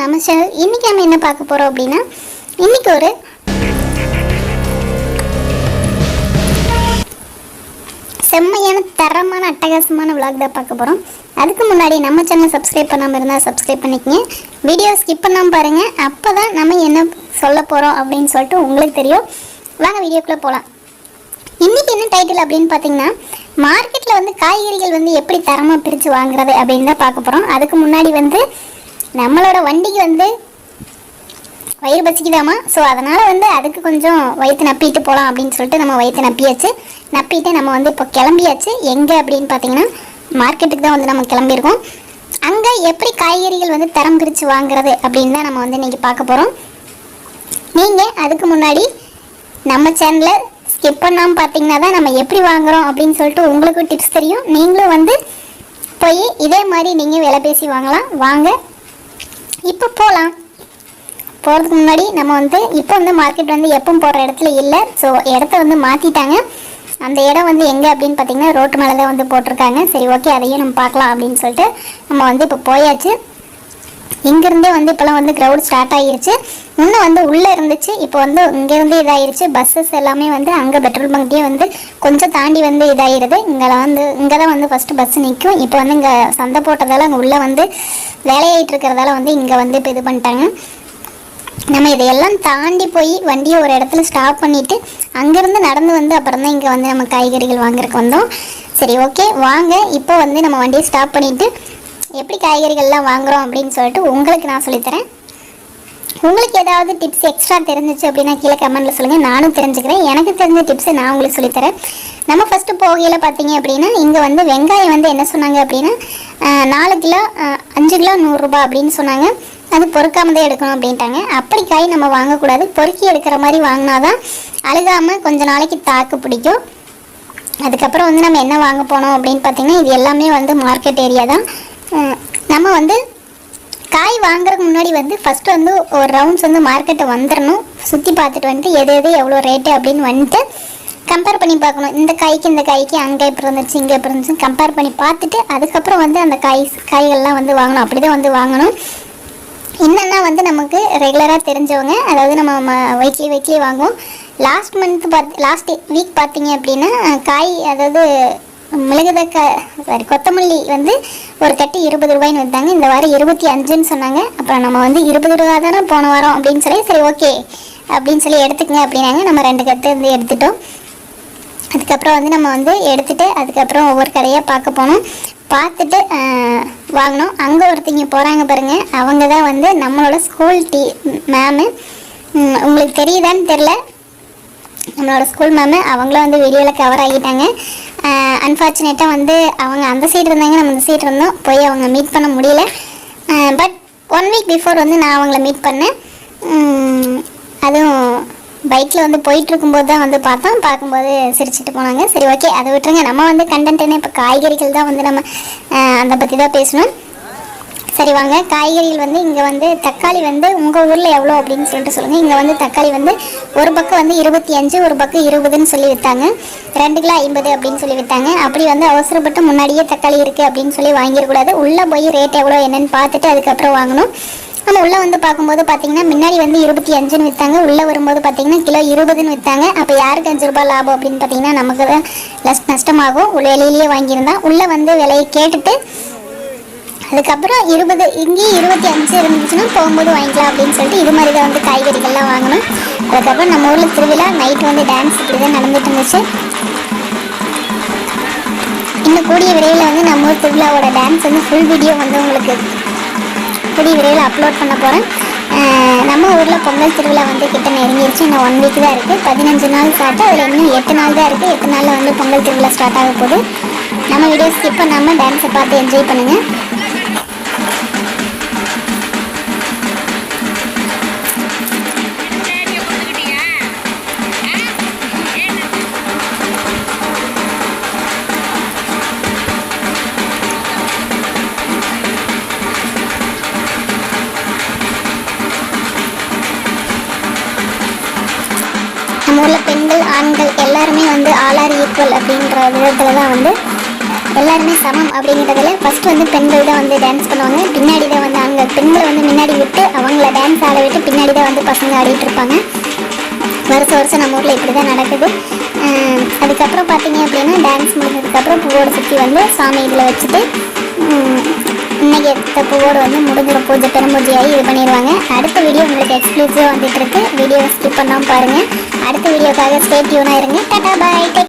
நம்ம சேனல் இன்றைக்கி நம்ம என்ன பார்க்க போகிறோம் அப்படின்னா இன்றைக்கி ஒரு செம்மையான தரமான அட்டகாசமான விளாக் தான் பார்க்க போகிறோம் அதுக்கு முன்னாடி நம்ம சேனல் சப்ஸ்கிரைப் பண்ணாமல் இருந்தால் சப்ஸ்கிரைப் பண்ணிக்கங்க. வீடியோ ஸ்கிப் பண்ணாமல் பாருங்கள் அப்போ தான் நம்ம என்ன சொல்ல போகிறோம் அப்படின்னு சொல்லிட்டு உங்களுக்கு தெரியும். வாங்க வீடியோக்குள்ளே போகலாம் இன்றைக்கி என்ன டைட்டில் அப்படின்னு பார்த்தீங்கன்னா மார்க்கெட்டில் வந்து காய்கறிகள் வந்து எப்படி தரமாக பிரித்து வாங்குறது அப்படின்னு தான் பார்க்க போகிறோம் அதுக்கு முன்னாடி வந்து நம்மளோட வண்டிக்கு வந்து வயிறு பசிக்குதாமா ஸோ அதனால் வந்து அதுக்கு கொஞ்சம் வயிற்று நப்பிட்டு போகலாம் அப்படின்னு சொல்லிட்டு நம்ம வயிற்று நப்பியாச்சு. நப்பிட்டு நம்ம வந்து இப்போ கிளம்பியாச்சு. எங்கே அப்படின்னு பார்த்தீங்கன்னா மார்க்கெட்டுக்கு தான் வந்து நம்ம கிளம்பியிருக்கோம். அங்கே எப்படி காய்கறிகள் வந்து தரம் பிரித்து வாங்குறது அப்படின்னு தான் நம்ம வந்து இன்றைக்கி பார்க்க போகிறோம் நீங்கள் அதுக்கு முன்னாடி நம்ம சேனலில் ஸ்கிப் பண்ணாமல் பார்த்தீங்கன்னா தான் நம்ம எப்படி வாங்குறோம் அப்படின்னு சொல்லிட்டு உங்களுக்கும் டிப்ஸ் தெரியும். நீங்களும் வந்து போய் இதே மாதிரி நீங்கள் விலை பேசி வாங்கலாம். வாங்க இப்போ போகலாம் போகிறதுக்கு முன்னாடி நம்ம வந்து இப்போ வந்து மார்க்கெட் வந்து எப்பவும் போகிற இடத்துல இல்லை. ஸோ இடத்த வந்து மாற்றிட்டாங்க அந்த இடம் வந்து எங்கே அப்படின்னு பார்த்தீங்கன்னா ரோட்டு மேலே தான் வந்து போட்டிருக்காங்க. சரி ஓகே அதையும் நம்ம பார்க்கலாம் அப்படின்னு சொல்லிட்டு நம்ம வந்து இப்போ போயாச்சு. இங்கேருந்தே வந்து இப்போலாம் வந்து க்ரௌட் ஸ்டார்ட் ஆகிருச்சு. முன்னே வந்து உள்ளே இருந்துச்சு இப்போ வந்து இங்கேருந்து இதாயிருச்சு பஸ்ஸஸ் எல்லாமே வந்து அங்கே பெட்ரோல் பங்க்கே வந்து கொஞ்சம் தாண்டி வந்து இதாகிடுது இங்கே வந்து இங்கே தான் வந்து ஃபஸ்ட்டு பஸ் நிற்கும் இப்போ வந்து இங்கே சந்தை போட்டதால் அங்கே உள்ளே வந்து வேலையாயிட்டு இருக்கிறதால வந்து இங்கே வந்து இப்போ இது பண்ணிட்டாங்க. நம்ம இதையெல்லாம் தாண்டி போய் வண்டியை ஒரு இடத்துல ஸ்டாப் பண்ணிவிட்டு அங்கேருந்து நடந்து வந்து அப்புறம் தான் இங்கே வந்து நம்ம காய்கறிகள் வாங்குறதுக்கு வந்தோம். சரி ஓகே வாங்க. இப்போ வந்து நம்ம வண்டியை ஸ்டாப் பண்ணிவிட்டு எப்படி காய்கறிகள்லாம் வாங்குறோம் அப்படின்னு சொல்லிட்டு உங்களுக்கு நான் சொல்லித்தரேன். உங்களுக்கு ஏதாவது டிப்ஸ் எக்ஸ்ட்ரா தெரிஞ்சிச்சு அப்படின்னா கீழே கமெண்ட்டில் சொல்லுங்கள் நானும் தெரிஞ்சுக்கிறேன். எனக்கு தெரிஞ்ச டிப்ஸை நான் உங்களுக்கு சொல்லித்தரேன். நம்ம ஃபஸ்ட்டு போகையில் பார்த்தீங்க அப்படின்னா இங்கே வந்து வெங்காயம் வந்து என்ன சொன்னாங்க அப்படின்னா நாலு கிலோ அஞ்சு கிலோ நூறுரூபா அப்படின்னு சொன்னாங்க. அது தான் எடுக்கணும் அப்படின்ட்டாங்க. அப்படி காய் நம்ம வாங்கக்கூடாது. பொறுக்கி எடுக்கிற மாதிரி வாங்கினாதான் அழுகாமல் கொஞ்ச நாளைக்கு தாக்கு பிடிக்கும். அதுக்கப்புறம் வந்து நம்ம என்ன வாங்க போனோம் அப்படின்னு பார்த்தீங்கன்னா இது எல்லாமே வந்து மார்க்கெட் ஏரியா தான். நம்ம வந்து காய் வாங்குறதுக்கு முன்னாடி வந்து ஃபஸ்ட்டு வந்து ஒரு ரவுண்ட்ஸ் வந்து மார்க்கெட்டை வந்துடணும் சுற்றி பார்த்துட்டு வந்துட்டு எது எது எவ்வளோ ரேட்டு அப்படின்னு வந்துட்டு கம்பேர் பண்ணி பார்க்கணும். இந்த காய்க்கு இந்த காய்க்கு அங்கே எப்படி இருந்துச்சு இங்கே எப்படி இருந்துச்சு கம்பேர் பண்ணி பார்த்துட்டு அதுக்கப்புறம் வந்து அந்த காய் காய்கள்லாம் வந்து வாங்கணும். அப்படி தான் வந்து வாங்கணும். என்னென்னா வந்து நமக்கு ரெகுலராக தெரிஞ்சவங்க அதாவது நம்ம வீக்லி வீக்லி வாங்குவோம். லாஸ்ட் மந்த் பார்த்து லாஸ்ட் வீக் பார்த்தீங்க அப்படின்னா காய் அதாவது மிளகுதக்க சாரி கொத்தமல்லி வந்து ஒரு கட்டு இருபது ரூபாய்னு வந்தாங்க இந்த வாரம் இருபத்தி அஞ்சுன்னு சொன்னாங்க. அப்புறம் நம்ம வந்து இருபது ரூபா தானே போன வாரம் அப்படின்னு சொல்லி சரி ஓகே அப்படின்னு சொல்லி எடுத்துக்கங்க அப்படின்னாங்க. நம்ம ரெண்டு கட்டு வந்து எடுத்துட்டோம். அதுக்கப்புறம் வந்து நம்ம வந்து எடுத்துட்டு அதுக்கப்புறம் ஒவ்வொரு கடையாக பார்க்க போனோம். பார்த்துட்டு ஆஹ், வாங்கினோம். அங்கே ஒருத்தங்க போகிறாங்க பாருங்க. அவங்க தான் வந்து நம்மளோட ஸ்கூல் டீ மேமு உங்களுக்கு தெரியுதான்னு தெரில நம்மளோட ஸ்கூல் மேமு அவங்களும் வந்து வீடியோவில் கவர் ஆகிட்டாங்க. அன்ஃபார்ச்சுனேட்டாக வந்து அவங்க அந்த சைடு இருந்தாங்க நம்ம இந்த சைடு இருந்தோம். போய் அவங்க மீட் பண்ண முடியல. பட் ஒன் வீக் பிஃபோர் வந்து நான் அவங்கள மீட் பண்ணேன். அதுவும் பைக்கில் வந்து போயிட்டுருக்கும்போது தான் வந்து பார்த்தோம். பார்க்கும்போது சிரிச்சிட்டு போனாங்க. சரி ஓகே அதை விட்டுருங்க. நம்ம வந்து கண்டென்ட் என்ன இப்போ காய்கறிகள் தான் வந்து நம்ம அதை பற்றி தான் பேசணும். சரி வாங்க காய்கறிகள் வந்து இங்கே வந்து தக்காளி வந்து உங்கள் ஊரில் எவ்வளோ அப்படின்னு சொல்லிட்டு சொல்லுங்கள் இங்கே வந்து தக்காளி வந்து ஒரு பக்கம் வந்து இருபத்தி அஞ்சு ஒரு பக்கம் இருபதுன்னு சொல்லி விற்றாங்க ரெண்டு கிலோ ஐம்பது அப்படின்னு சொல்லி விற்றாங்க அப்படி வந்து அவசரப்பட்டு முன்னாடியே தக்காளி இருக்குது அப்படின்னு சொல்லி வாங்கிடக்கூடாது. உள்ளே போய் ரேட் எவ்வளோ என்னென்னு பார்த்துட்டு அதுக்கப்புறம் வாங்கணும். நம்ம உள்ளே வந்து பார்க்கும்போது பார்த்தீங்கன்னா முன்னாடி வந்து இருபத்தி அஞ்சுன்னு விற்றாங்க உள்ளே வரும்போது பார்த்தீங்கன்னா கிலோ இருபதுன்னு விற்றாங்க அப்போ யாருக்கு அஞ்சு ரூபாய் லாபம் அப்படின்னு பார்த்தீங்கன்னா நமக்கு தான் லஸ் நஷ்டமாகும். உள்ள வெளியிலேயே வாங்கியிருந்தா உள்ளே வந்து விலையை கேட்டுட்டு அதுக்கப்புறம் இருபது இங்கேயும் இருபத்தி அஞ்சு இருந்துச்சுன்னா போகும்போது வாங்கிக்கலாம் அப்படின்னு சொல்லிட்டு இது மாதிரி தான் வந்து காய்கறிகள்லாம் வாங்கணும். அதுக்கப்புறம் நம்ம ஊரில் திருவிழா நைட் வந்து டான்ஸ் இப்படி தான் நடந்துட்டு இருந்துச்சு. இன்னும் கூடிய விரைவில் வந்து நம்ம ஊர் திருவிழாவோட டான்ஸ் வந்து ஃபுல் வீடியோ வந்து உங்களுக்கு கூடிய விரைவில் அப்லோட் பண்ண போகிறேன் நம்ம ஊரில் பொங்கல் திருவிழா வந்து கிட்ட நெருங்கிருச்சு. இன்னும் ஒன் வீக் தான் இருக்குது பதினஞ்சு நாள் ஸ்டார்ட் அதில் இன்னும் எட்டு நாள் தான் இருக்குது எட்டு நாளில் வந்து பொங்கல் திருவிழா ஸ்டார்ட் ஆக போகுது. நம்ம வீடியோ ஸ்கிப் பண்ணாமல் டான்ஸை பார்த்து என்ஜாய் பண்ணுங்கள் பெண்கள் ஆண்கள் எல்லாருமே வந்து ஆல் ஆர் ஈக்குவல் அப்படின்ற விதத்தில் தான் வந்து எல்லாருமே சமம் அப்படிங்கிறதுல ஃபஸ்ட்டு வந்து பெண்கள் தான் வந்து டான்ஸ் பண்ணுவாங்க. பின்னாடி தான் வந்து ஆண்கள் பெண்களை வந்து முன்னாடி விட்டு அவங்கள டான்ஸ் ஆட விட்டு பின்னாடி தான் வந்து பசங்க ஆடிட்டு இருப்பாங்க. வருஷம் வருஷம் நம்ம ஊரில் இப்படி தான் நடக்குது அதுக்கப்புறம் பார்த்தீங்க அப்படின்னா டான்ஸ் முடிஞ்சதுக்கப்புறம் பூவோட சுற்றி வந்து சாமி இதில் வச்சுட்டு எடுத்த பூவோடு வந்து முடிஞ்சிட பூஜை பெரும்பூஜையாகி இது பண்ணிடுவாங்க. அடுத்த வீடியோ உங்களுக்கு எக்ஸ்க்ளூசிவாக வந்துட்டு இருக்கு. வீடியோ ஸ்கிப் பண்ணாமல் பாருங்கள் அடுத்த வீடியோக்காக ஸ்டேட்யூனாக இருங்க. டாட்டா பாய்